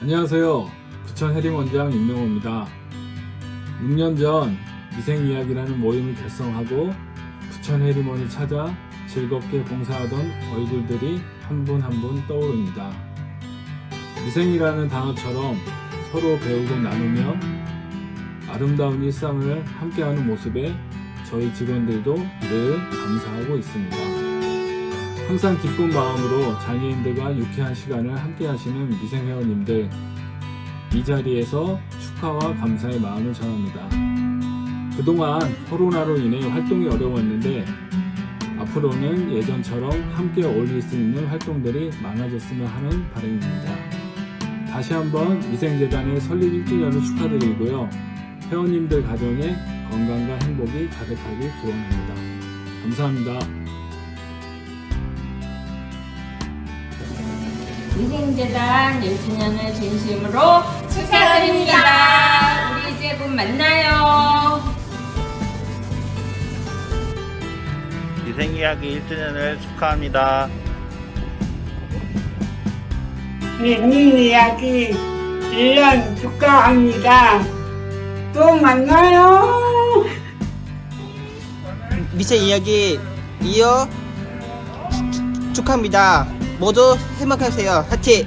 안녕하세요. 부천 해림원장 임명호입니다. 6년 전 미생 이야기라는 모임을 결성하고 부천 해림원을 찾아 즐겁게 봉사하던 얼굴들이 한 분 한 분 떠오릅니다. 미생이라는 단어처럼 서로 배우고 나누며 아름다운 일상을 함께하는 모습에 저희 직원들도 늘 감사하고 있습니다. 항상 기쁜 마음으로 장애인들과 유쾌한 시간을 함께 하시는 미생회원님들 이 자리에서 축하와 감사의 마음을 전합니다. 그동안 코로나로 인해 활동이 어려웠는데 앞으로는 예전처럼 함께 어울릴 수 있는 활동들이 많아졌으면 하는 바람입니다. 다시 한번 미생재단의 설립 1주년을 축하드리고요. 회원님들 가정에 건강과 행복이 가득하길 기원합니다. 감사합니다. 미생재단 1주년을 진심으로 축하드립니다. 우리 이제 곧 만나요. 미생 이야기 1주년을 축하합니다. 네, 이야기 1년 축하합니다. 또 만나요. 미생 이야기 이어 축- 축- 축하합니다. 모두 행복하세요. 하트.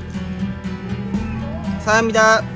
사랑합니다.